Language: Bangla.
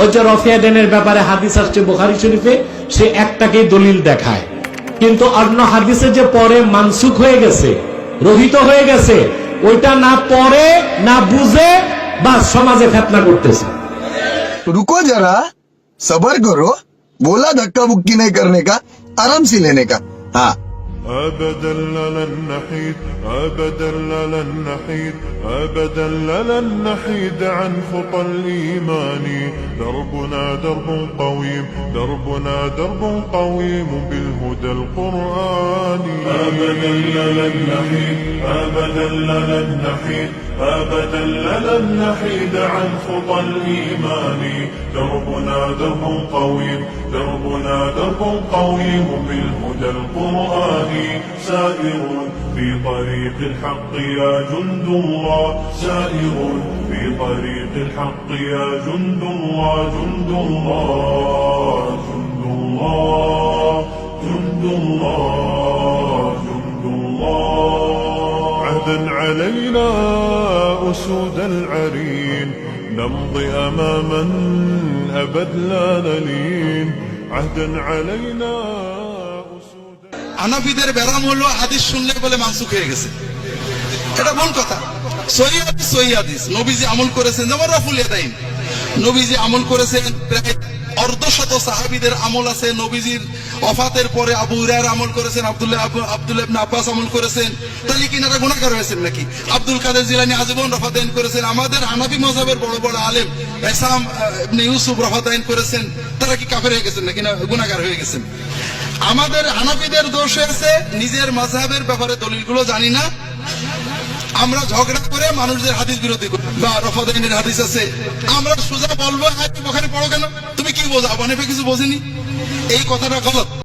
ওই যে রফিয়াডেনের ব্যাপারে হাদিস আসছে বোখারি শরীফে সে একটাকেই দলিল দেখায় কিন্তু অন্য হাদিসে যে পরে মানসুখ হয়ে গেছে রহিত হয়ে গেছে ওইটা না পড়ে না বুঝে বা সমাজে ফেতনা করতেছে रुको जरा सबर करो बोला धक्का बुक्की नहीं करने का आराम से लेने का हाँ أبدا لن نحيد أبدا لن نحيد أبدا لن نحيد عن خطى الإيمان. دربنا درب قويم دربنا درب قويم بالهدى القرآني أبدا لن نحيد أبدا لن نحيد أبدا لن نحيد عن خطى الإيمان. دربنا درب قويم دربنا درب قويم بالهدى القرآني سائر في طريق الحق يا جند الله سائر في طريق الحق يا جند الله جند الله جند الله جند الله جند الله عهدا علينا أسود العرين نمضي أماما أبد لا نلين. عهدا علينا হানাফিদের ব্যারাম হলো হাদিস শুনলে বলে মাংসু খেয়ে গেছে। এটা ভুল কথা। সহি হাদিস সহি হাদিস। নবীজি আমল করেছেন যেমন রাফুল ইয়াদাইন। নবীজি আমল করেছেন প্রায় অর্ধশত সাহাবিদের আমল আছে। নবীজির অফাতের পরে আবু হুরায়রা আমল করেছেন, আব্দুল্লাহ আব্দুল্লাহ ইবনে আব্বাস আমল করেছেন। তাহলে কি নারা গুনাহগার হয়েছেন নাকি? আব্দুল কাদের জিলানী আজীবন রফাদাইন করেছেন। আমাদের হানাফি মাযহাবের বড় বড় আলেম এসাম ইবনে ইউসুফ রফাদাইন করেছেন। তারা কি কাফের হয়ে গেছেন নাকি না গুনাহগার হয়ে গেছেন? আমাদের হানাফিদের দোষ হয়েছে, নিজের মজাহের ব্যাপারে দলিলগুলো জানি না। আমরা ঝগড়া করে মানুষদের হাদিস বিরোধী করি। হাদিস আছে। আমরা সোজা বলব হ্যাঁ তুমি ওখানে পড়ো কেন? তুমি কি বোঝা? অনেকে কিছু বোঝেনি? এই কথাটা গলত।